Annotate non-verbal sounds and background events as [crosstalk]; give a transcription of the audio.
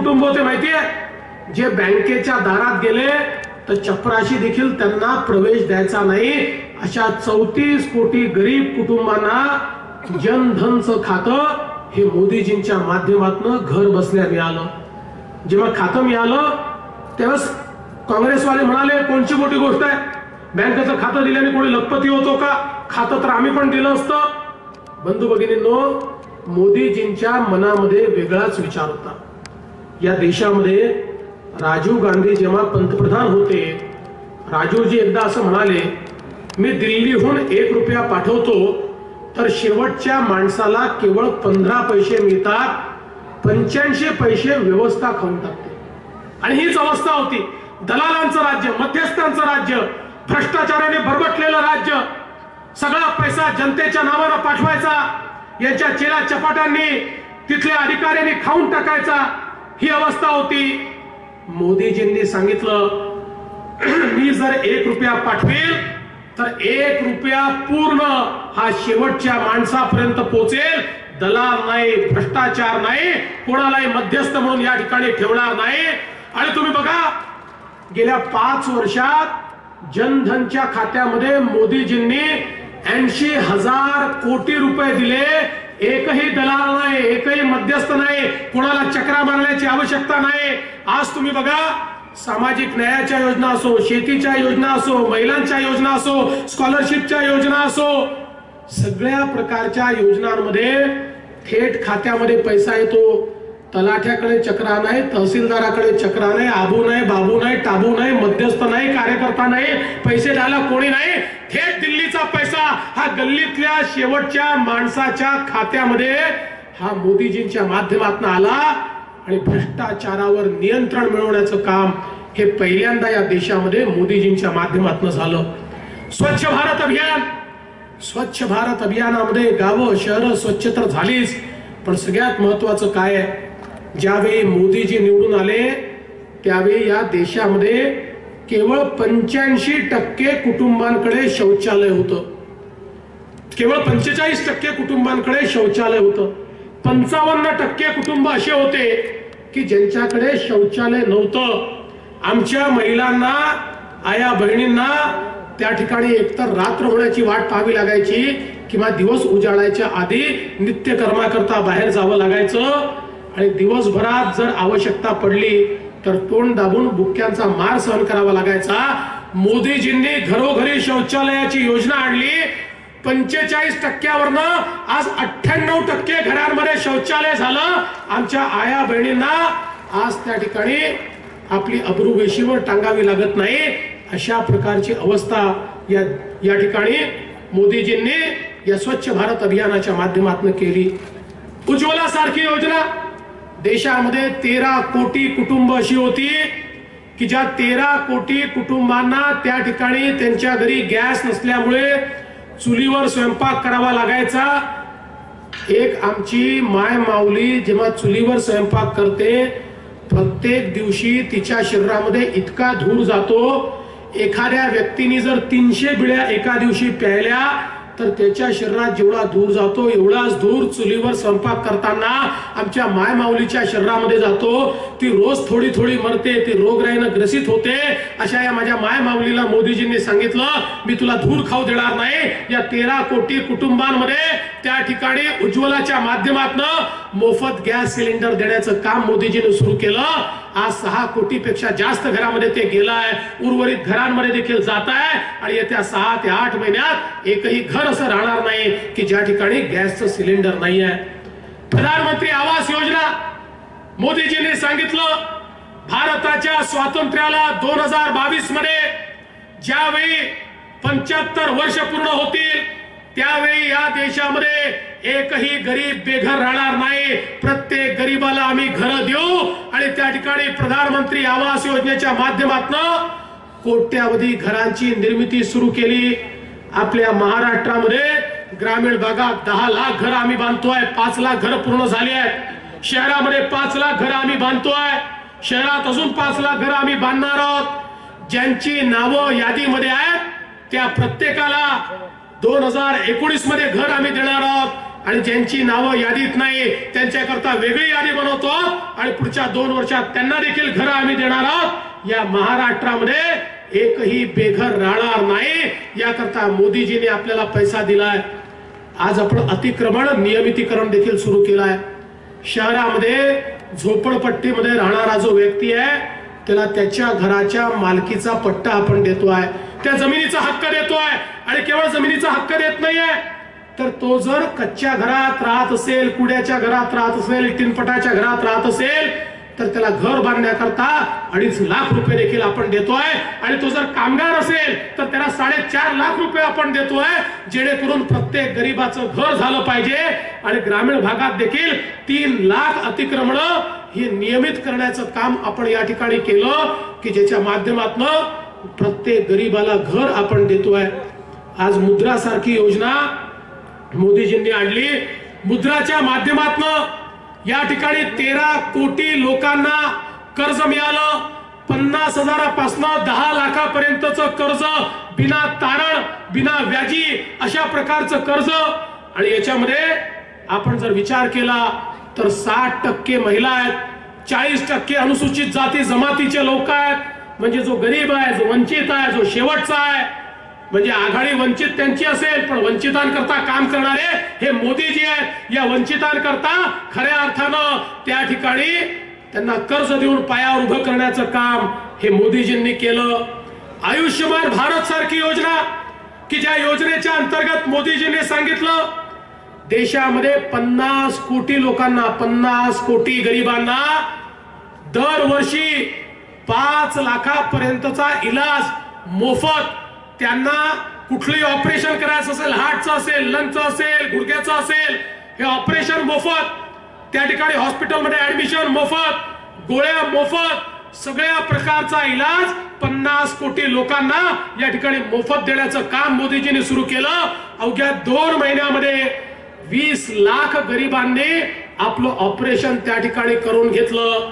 कुटुंब होते माहितीये? जे बँकेच्या दारात गेले तर चपराशी देखील त्यांना प्रवेश द्यायचा नाही. अशा चौतीस कोटी गरीब कुटुंबांना जनधनचं खातं हे मोदीजींच्या माध्यमातून घर बसल्या मिळालं. जेव्हा खातं मिळालं त्यावेळेस काँग्रेसवाले म्हणाले कोणची मोठी गोष्ट आहे? बँकेचं खातं दिल्याने कोणी लखपती होतो का? खातं तर आम्ही पण दिलं असतं. बंधू भगिनींनो मोदीजींच्या मनामध्ये वेगळाच विचार होता. या देशामध्ये राजीव गांधी जेव्हा पंतप्रधान होते राजीवजी एकदा असं म्हणाले मी दिल्लीहून एक रुपया पाठवतो तर शेवटच्या माणसाला केवळ पंधरा पैसे मिळतात पंच्याऐंशी पैसे व्यवस्था खाऊन टाकते. आणि हीच अवस्था होती. दलालांचं राज्य मध्यस्थांचं राज्य भ्रष्टाचाराने भरबटलेलं राज्य सगळा पैसा जनतेच्या नावानं पाठवायचा यांच्या चेला चपाट्यांनी तिथल्या अधिकाऱ्यांनी खाऊन टाकायचा ही अवस्था होती. मोदीजींनी सांगितलं [clears throat] मी जर एक रुपया पाठवेल तर एक रुपया पूर्ण हा शेवटच्या माणसापर्यंत पोहोचेल दलाल नाही भ्रष्टाचार नाही कोणालाही मध्यस्थ म्हणून या ठिकाणी ठेवणार नाही. आणि तुम्ही बघा गेल्या पाच वर्षात जनधनच्या खात्यामध्ये मोदीजींनी ऐंशी हजार कोटी रुपये दिले. एकही दलाल नाही एकही मध्यस्थ नाही कोणाला चक्रा मारण्याची आवश्यकता नाही. आज तुम्ही बघा सामाजिक न्यायाच्या योजना असो शेतीच्या योजना असो महिलांच्या योजना असो स्कॉलरशिपच्या योजना असो सगळ्या प्रकारच्या योजनांमध्ये थेट खात्यामध्ये पैसा येतो. तलाठ्याकडे चक्रा नाही तहसीलदाराकडे चक्रा नाही आबू नाही बाबू नाही टाबू नाही मध्यस्थ नाही कार्यकर्ता नाही पैसे द्यायला कोणी नाही. थेट हा गल्लीतल्या शेवटच्या माणसाच्या खात्यामध्ये हा मोदीजींच्या माध्यमातून आला आणि भ्रष्टाचारावर नियंत्रण मिळवण्याचं काम हे पहिल्यांदा या देशामध्ये मोदीजींच्या माध्यमातून झालं. स्वच्छ भारत अभियान. स्वच्छ भारत अभियानामध्ये गावं शहरं स्वच्छ तर झालीच पण सगळ्यात महत्वाचं काय आहे? ज्यावेळी मोदीजी निवडून आले त्यावेळी या देशामध्ये केवळ पंच्याऐंशी टक्के कुटुंबांकडे शौचालय होतं. केवळ पंचेचाळीस टक्के कुटुंबांकडे शौचालय होतं. पंचावन्न टक्के कुटुंब असे होते की ज्यांच्याकडे शौचालय नव्हतं. आमच्या महिलांना आया बहिणींना त्या ठिकाणी एकतर रात्र होण्याची वाट पाहावी लागायची किंवा दिवस उजाडायच्या आधी नित्यकर्माकरता बाहेर जावं लागायचं. आणि दिवसभरात जर आवश्यकता पडली तर तोंड दाबून बुक्क्यांचा मार सहन करावा लागायचा. मोदीजींनी घरोघरी शौचालयाची योजना आणली. पंचेचाळीस टक्क्यावरनं आज अठ्ठ्याण्णव टक्के घरांमध्ये शौचालय झालं. आमच्या आया बहिणींना आज त्या ठिकाणी आपली अब्रू वेशीवर टांगावी लागत नाही. अशा प्रकारची अवस्था या या ठिकाणी मोदीजींनी या स्वच्छ भारत अभियानाच्या माध्यमातून केली. उज्ज्वला सारखी योजना. देशामध्ये तेरा कोटी कुटुंब अशी होती की ज्या तेरा कोटी कुटुंबांना त्या ठिकाणी त्यांच्या घरी गॅस नसल्यामुळे चुलीवर स्वयंपाक करावा लागायचा. एक आमची माय माऊली जेव्हा चुलीवर स्वयंपाक करते प्रत्येक दिवशी तिच्या शरीरामध्ये इतका धूर जातो. एखाद्या व्यक्तीने जर तीनशे बिड्या एका दिवशी प्यायल्या तर त्याच्या शरीरात जेवढा धूर जातो एवढाच धूर चुलीवर स्वयंपाक करताना आमच्या माय माऊलीच्या शरीरामध्ये जातो. ती रोज थोडी थोडी मरते ती रोगराईनं ग्रसित होते. अशा या माझ्या माय माऊलीला मोदीजींनी सांगितलं मी तुला धूर खाऊ देणार नाही. या तेरा कोटी कुटुंबांमध्ये त्या ठिकाणी उज्ज्वलाच्या माध्यमातून मोफत गॅस सिलेंडर देण्याचं काम मोदीजीने सुरू केलं. आज सहा कोटीपेक्षा जास्त घरामध्ये ते गेलं आहे उर्वरित घरांमध्ये देखील जात आहे आणि येत्या सहा ते आठ महिन्यात एकही घर असं राहणार नाही की ज्या ठिकाणी गॅसचं सिलेंडर नाही आहे प्रधानमंत्री आवास योजना. मोदीजींनी सांगितलं भारताच्या स्वातंत्र्याला दोन हजार बावीसमध्ये ज्यावेळी पंच्याहत्तर वर्ष पूर्ण होतील त्यावेळी या देशामध्ये एकही गरीब बेघर राहणार नाही. प्रत्येक गरीबाला आम्ही घर देऊ आणि त्या ठिकाणी प्रधानमंत्री आवास योजनेच्या माध्यमातून कोट्यावधी घरांची निर्मिती सुरू केली. आपल्या महाराष्ट्रामध्ये ग्रामीण भागात दहा लाख घर आम्ही बांधतोय. पाच लाख घर पूर्ण झाली आहेत. शहरामध्ये पाच लाख घर आम्ही बांधतोय. शहरात अजून पाच लाख घर आम्ही बांधणार आहोत. ज्यांची नावं यादीमध्ये आहेत त्या प्रत्येकाला दोन हजार एकोणीसमध्ये घर आम्ही देणार आहोत. आणि ज्यांची नावं यादीत नाही त्यांच्याकरता वेगळी यादी बनवतो. आणि पुढच्या दोन वर्षात त्यांना देखील घरं आम्ही देणार आहोत. या महाराष्ट्रामध्ये एकही बेघर राहणार नाही. याकरता मोदीजीने आपल्याला पैसा दिलाय. आज आपण अतिक्रमण नियमितीकरण देखील सुरू केलाय. शहरामध्ये झोपडपट्टीमध्ये राहणारा जो व्यक्ती आहे त्याला त्याच्या घराच्या मालकीचा पट्टा आपण देतो आहे त्या जमिनीचा हक्क देतोय आणि केवळ जमिनीचा हक्क देत नाहीये तर तो जर कच्च्या घरात राहत असेल कुड्याच्या घरात राहत असेल टिनपटाच्या घरात राहत असेल तर त्याला घर बांधण्याकरता अडीच लाख रुपये देखील आपण देतोय. आणि तो जर कामगार असेल तर त्याला साडेचार लाख रुपये आपण देतोय जेणेकरून प्रत्येक गरीबाचं घर झालं पाहिजे. आणि ग्रामीण भागात देखील तीन लाख अतिक्रमण हे नियमित करण्याचं काम आपण या ठिकाणी केलं की ज्याच्या माध्यमातून प्रत्येक गरीबाला घर आपण देतोय. आज मुद्रा सारखी योजना मोदीजींनी आणली. मुद्राच्या माध्यमातून या ठिकाणी तेरा कोटी लोकांना कर्ज मिळालं. पन्नास हजारापासून दहा लाखापर्यंतच कर्ज बिना तारण बिना व्याजी अशा प्रकारचं कर्ज. आणि याच्यामध्ये आपण जर विचार केला तर साठ टक्के महिला आहेत चाळीस टक्के अनुसूचित जाती जमातीचे लोक आहेत. म्हणजे जो गरीब आहे जो वंचित आहे जो शेवटचा आहे म्हणजे आघाडी वंचित त्यांची असेल पण वंचितांकरता काम करणारे हे मोदीजी आहेत. या वंचितांकरता खऱ्या अर्थानं त्या ठिकाणी त्यांना कर्ज देऊन पायावर उभं करण्याचं काम हे मोदीजींनी केलं. आयुष्यमान भारत सारखी योजना की ज्या योजनेच्या अंतर्गत मोदीजींनी सांगितलं देशामध्ये पन्नास कोटी लोकांना पन्नास कोटी गरिबांना दरवर्षी पाच लाखापर्यंतचा इलाज मोफत. त्यांना कुठलंही ऑपरेशन करायचं असेल हार्टचं असेल लंगचं असेल गुडघ्याचं असेल हे ऑपरेशन मोफत. त्या ठिकाणी हॉस्पिटलमध्ये ऍडमिशन मोफत गोळ्या मोफत. सगळ्या प्रकारचा इलाज पन्नास कोटी लोकांना या ठिकाणी मोफत देण्याचं काम मोदीजींनी सुरू केलं. अवघ्या दोन महिन्यामध्ये वीस लाख गरिबांनी आपलं ऑपरेशन त्या ठिकाणी करून घेतलं.